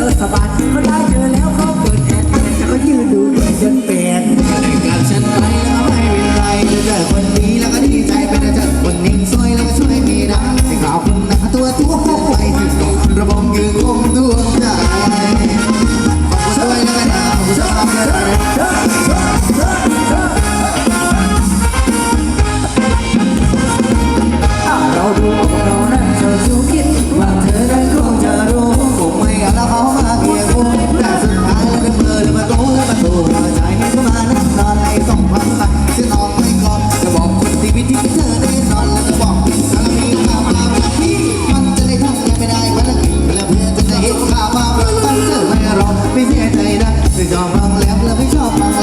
อสะบัดเขาได้เจอแล้วเขาเกิด ใจให้เธอมานอนให้ส่งความรักจะนอนไม่กอดจะบอกคนที่วิธีเธอได้นอนแล้วบอกสารมีมามามาที่มันจะได้ทำยังไม่ได้วันละกินแล้เพื่อจะได้เห็นข่าวว่ามันเจอไม่รอไม่เสียใจนะไม่ยอมฟังแล้วและไม่ชอบฟัง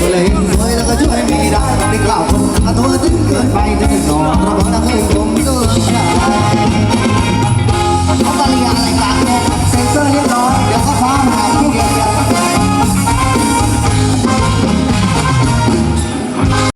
ก็เลยเฮ้ยแล้วก็ช่วยไม่ได้ต้องได้กล่าวคนอาตัวถึงเกินไปถึงนอนเราบเราเคย